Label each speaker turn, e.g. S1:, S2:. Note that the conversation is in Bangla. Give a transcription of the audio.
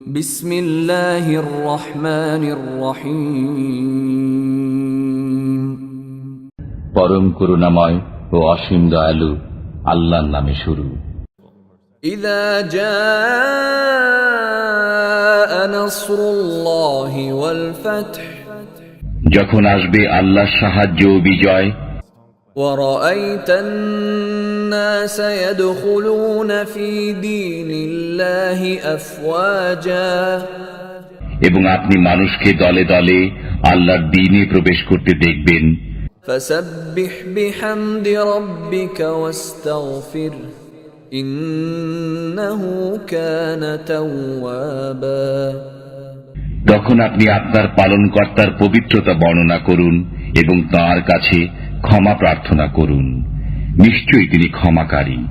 S1: بسم الله الرحمن الرحيم
S2: পরম করুণাময় ও অসীম দয়ালু আল্লাহর নামে শুরু
S1: إذا جاء نصر الله والفتح
S2: যখন আসবে আল্লাহর সাহায্য ও বিজয়
S1: ورأيت الناس يدخلون في دين الله أفواجا
S2: এবং আপনি মানুষকে দলে দলে আল্লাহর দিনে প্রবেশ করতে দেখবেন
S1: فسبح بحمد ربك واستغفر إنه كان توابا
S2: তখন আপনি আপনার পালনকর্তার পবিত্রতা বর্ণনা করুন এবং তার কাছে ক্ষমা প্রার্থনা করুন। নিশ্চয়ই তিনি ক্ষমাকারী।